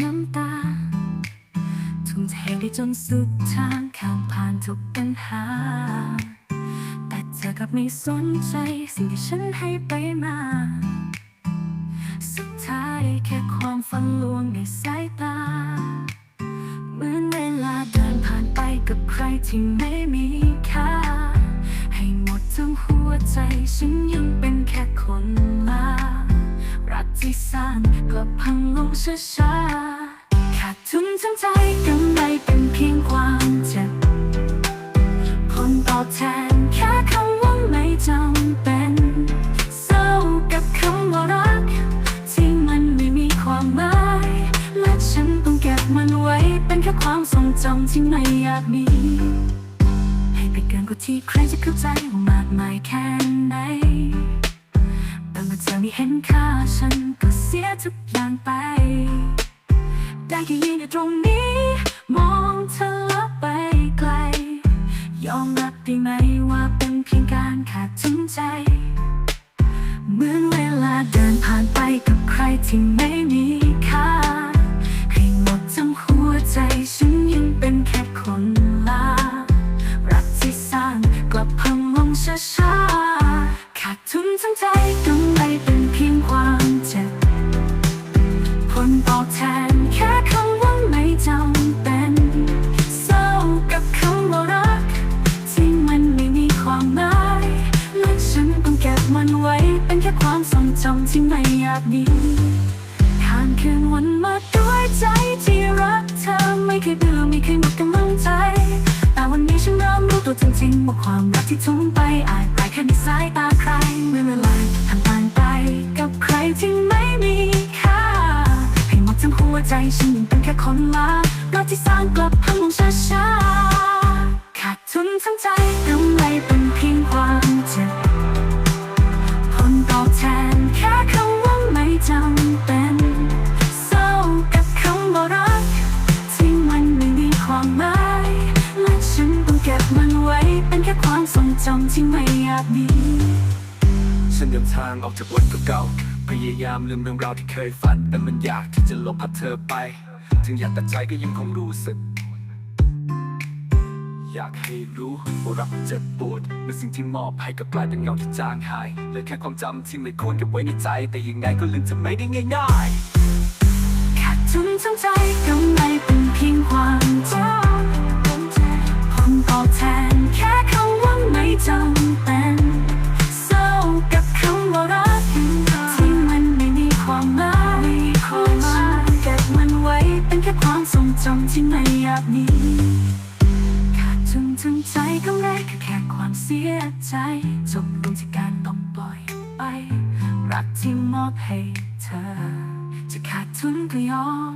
น้ำตา ทุ่มเทได้จนสุดทางข้ามผ่านทุกปัญหา แต่เธอกลับไม่สนใจสิ่งที่ฉันให้ไปมา สุดท้ายแค่ความฝันลวงในสายตา เหมือนเวลาเดินผ่านไปกับใครที่ไม่มี ที่สร้างกลับพังลงช้าๆขาดทุนทั้งใจกำไรเป็นเพียงความเจ็บผลตอบแทนแค่คำว่าไม่จำเป็นเศร้ากับคำว่ารัก ที่มันไม่มีความหมาย และฉันต้องเก็บมันไว้เป็นแค่ความทรงจำที่ไม่อยากมีให้ไปเกินกว่าที่ใครจะเข้าใจว่ามากมายแค่ไหน เมื่อเห็นค่าฉันก็เสียทุกอย่างไป ได้แค่ยืนอยู่ตรงนี้ มองเธอแล้วไปไกล ยอมรับได้ไหมว่าเป็นเพียงการขาดถึงใจเหมือนเวลาเดินผ่านไปกับใครที่ไม่มี ว้เป็นแค่ความทรงจำที่ไม่อยากมีผ่านคืนวันมาด้วยใจที่รักเธอไม่เคยเบื่อไม่เคยหมดกำลังใจ แต่วันนี้ฉันเริ่มรู้ตัวจริงๆว่าความรักที่ทุ่มไปอาจไร้แค่ในสายตาใครเมื่อเวลาผ่านผ่านไปกับใครที่ไม่มีค่าให้หมดทั้งหัวใจฉันยังเป็นแค่คนลารักที่สร้างกลับพังลงช้าๆขาดทุนทั้งใจกำไรเป็น เป็นเศร้ากับคำว่ารัก ที่มันไม่มีความหมายและฉันต้องเก็บมันไว้เป็นแค่ความทรงจำที่ไม่อยากมีฉันเดินทางออกจากวันเก่าๆพยายามลืมเรื่องราวที่เคยฝัน แต่มันยากที่จะลบพัดเธอไป ถึงอยากแต่ใจก็ยังคงรู้สึก อยากให้รู้ว่ารักเจ็บปวดเมื่อสิ่งที่มอบให้ก็กลายเป็นเงาที่จางหายเหลือแค่ความจำที่ไม่ควรเก็บไว้ในใจ แต่ยังไงก็ลืมจะไม่ได้ง่ายๆขาดทุนทั้งใจกำไรเป็นเพียงความเจ็บผลตอบแทนแค่คำว่าไม่จำเป็นเศร้ากับคำว่ารักที่มันไม่มีความหมายเก็บมันไว้เป็นแค่ความทรงจำที่ไม่อยากมี สนทั้งใจกำไรก็แค่ความเสียใจ จบลงที่การต้องปล่อยไป รักที่มอบให้เธอ จะขาดทุนก็ยอม